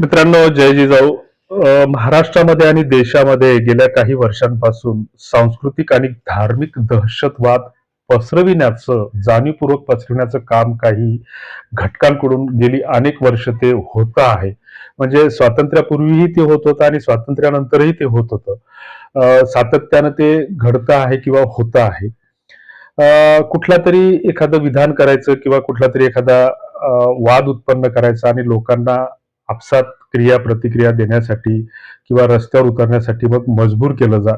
मित्रांनो जय जिजाऊ महाराष्ट्रामध्ये आणि देशामध्ये गेल्या काही वर्षांपासून सांस्कृतिक आणि धार्मिक दहशतवाद पसरविण्याचं जाणीवपूर्वक पसरविण्याचं काम काही घटकांकडून गेली अनेक वर्ष ते होतं आहे. म्हणजे स्वातंत्र्यापूर्वीही ते होत होतं आणि स्वातंत्र्यानंतरही ते होत होतं. सातत्यानं ते घडतं आहे किंवा होतं आहे. कुठला तरी एखादं विधान करायचं किंवा कुठला तरी एखादा वाद उत्पन्न करायचा आणि लोकांना आपसात क्रिया प्रतिक्रिया देण्यासाठी किंवा रस्त्यावर उतरण्यासाठी मग मजबूर केलं जा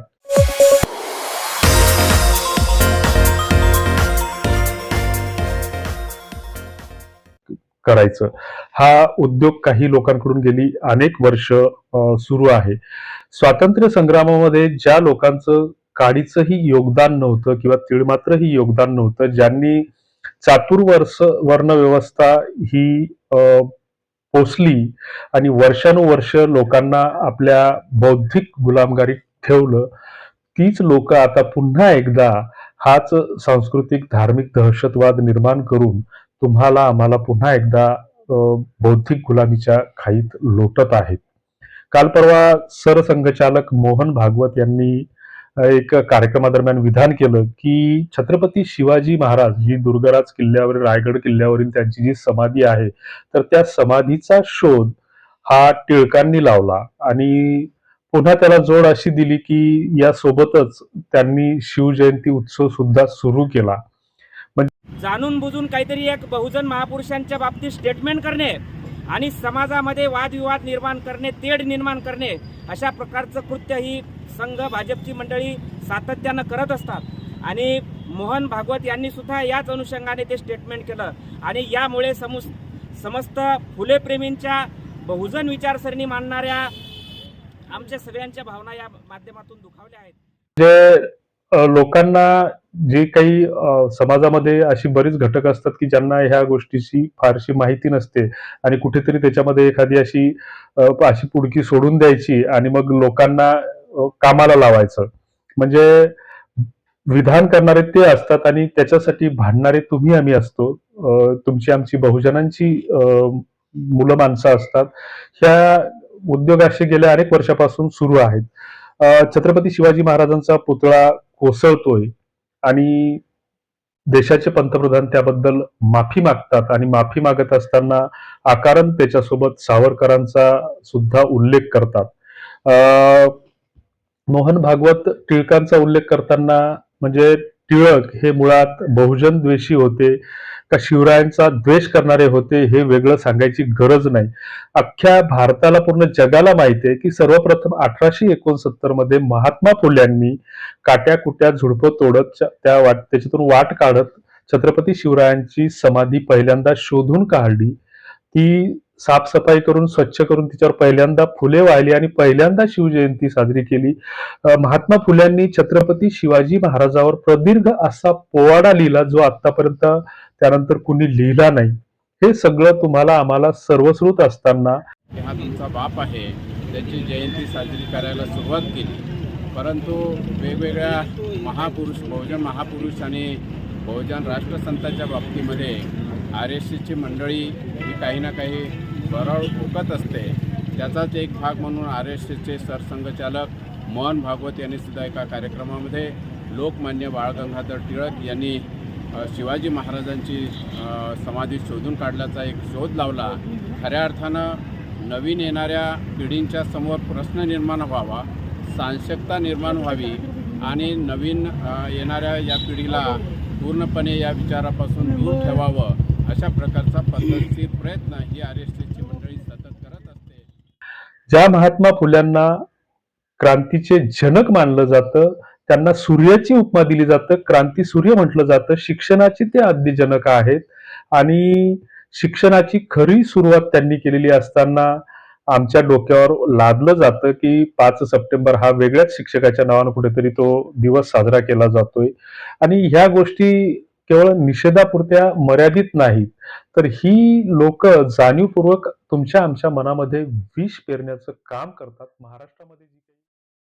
करायचं. हा उद्योग काही लोकांकडून गेली अनेक वर्ष सुरू आहे. स्वातंत्र्य संग्रामामध्ये ज्या लोकांचं काडीचंही योगदान नव्हतं किंवा तिळमात्रही योगदान नव्हतं ज्यांनी चातुर्वर्ष वर्ण व्यवस्था ही अ, पोचली आणि वर्षानुवर्ष लोकांना आपल्या बौद्धिक गुलामगारीत ठेवलं तीच लोक आता पुन्हा एकदा हाच सांस्कृतिक धार्मिक दहशतवाद निर्माण करून तुम्हाला आम्हाला पुन्हा एकदा बौद्धिक गुलामीच्या खाईत लोटत आहेत. काल परवा सरसंघचालक मोहन भागवत यांनी एक कार्यक्रमादरम्यान विधान केलं की छत्रपती शिवाजी महाराज ही दुर्गराज किल्ल्यावरील रायगड किल्ल्यावरील त्यांची जी समाधी आहे तर त्या समाधीचा शोध हा टिळकांनी लावला. आणि पुन्हा त्याला जोड अशी दिली की या सोबतच त्यांनी शिवजयंती उत्सव सुद्धा सुरू केला. जाणून बुजून काहीतरी एक बहुजन महापुरुषांच्या बाबतीत स्टेटमेंट करणे आणि समाजामध्ये वादविवाद निर्माण करणे तेढ निर्माण करणे अशा प्रकारचं कृत्य ही संघ भाजपची मंडळी सातत्यानं करत असतात. आणि मोहन भागवत यांनी सुद्धा याच अनुषंगाने ते स्टेटमेंट केलं. आणि यामुळे समु समस्त फुलेप्रेमींच्या बहुजन विचारसरणी मानणाऱ्या आमच्या सगळ्यांच्या भावना या माध्यमातून दुखावल्या आहेत. जे लोकांना जे काही समाजामध्ये अशी बरीच घटक असतात की ज्यांना ह्या गोष्टीची फारशी माहिती नसते आणि कुठेतरी त्याच्यामध्ये एखादी अशी अशी पुडकी सोडून द्यायची आणि मग लोकांना कामाला लावायचं. म्हणजे विधान करणारे ते असतात आणि त्याच्यासाठी भांडणारे तुम्ही आम्ही असतो. तुमची आमची बहुजनांची मुलं माणसं असतात. ह्या उद्योगाशी गेल्या अनेक वर्षापासून सुरू आहेत. छत्रपती शिवाजी महाराजांचा पुतळा कोसळतोय आणि देशाचे पंतप्रधान त्याबद्दल माफी मागतात आणि माफी मागत असताना आकारण त्याच्यासोबत सावरकरांचा सुद्धा उल्लेख करतात. मोहन भागवत टिळकांचा उल्लेख करताना म्हणजे टिळक हे मुळात बहुजन द्वेषी होते का शिवरायांचा द्वेष करणारे होते हे वेगळं सांगायची गरज नाही. अख्ख्या भारताला पूर्ण जगाला माहिती आहे की सर्वप्रथम अठराशे एकोणसत्तरमध्ये महात्मा फुल्यांनी काट्या कुट्या झुडपं तोडत त्या वाट त्याच्यातून वाट काढत छत्रपती शिवरायांची समाधी पहिल्यांदा शोधून काढली. ती साफसफाई करून स्वच्छ करून तिच्यावर पहिल्यांदा फुले वाहिली आणि पहिल्यांदा शिवजयंती साजरी केली. महात्मा फुल्यांनी छत्रपती शिवाजी महाराजावर प्रदीर्घ असा पोवाडा लिहिला जो आतापर्यंत त्यानंतर कुणी लिहिला नाही. हे सगळं तुम्हाला आम्हाला सर्वश्रुत असताना हा तुमचा बाप आहे त्याची जयंती साजरी करायला सुरुवात केली. परंतु वेगवेगळ्या महापुरुष बहुजन महापुरुष आणि बहुजन राष्ट्रसंतांच्या बाबतीमध्ये आर एस सीची मंडळी ही काही ना काही भराळ ओकत असते. त्याचाच एक भाग म्हणून आर एस एसचे सरसंघचालक मोहन भागवत यांनी सुद्धा एका कार्यक्रमामध्ये लोकमान्य बाळगंगाधर टिळक यांनी शिवाजी महाराजांची समाधी शोधून काढल्याचा एक शोध लावला. खऱ्या अर्थानं नवीन येणाऱ्या पिढींच्या समोर प्रश्न निर्माण व्हावा सांशकता निर्माण व्हावी आणि नवीन येणाऱ्या या पिढीला पूर्णपणे या विचारापासून दूर ठेवावं अशा प्रकारचा पद्धतशीर प्रयत्न ही आर एस टीची मंडळी सतत करत असते ज्या महात्मा फुल्यांना क्रांतीचे जनक मानलं जातं त्यांना सूर्याची उपमा दिली जातं क्रांती सूर्य म्हटलं जातं शिक्षणाचे ते आद्य जनक आहेत. आणि शिक्षणाची खरी सुरुवात त्यांनी केलेली असताना आमच्या डोक्यावर लादलं जातं की पाच सप्टेंबर हा वेगळ्याच शिक्षकाच्या नावानं कुठेतरी तो दिवस साजरा केला जातोय. आणि ह्या गोष्टी केवळ निषेधापुरत्या मर्यादित नाहीत. तर ही लोक जाणीवपूर्वक तुमच्या आमच्या मनामध्ये विष पेरण्याचं काम करतात. महाराष्ट्रामध्ये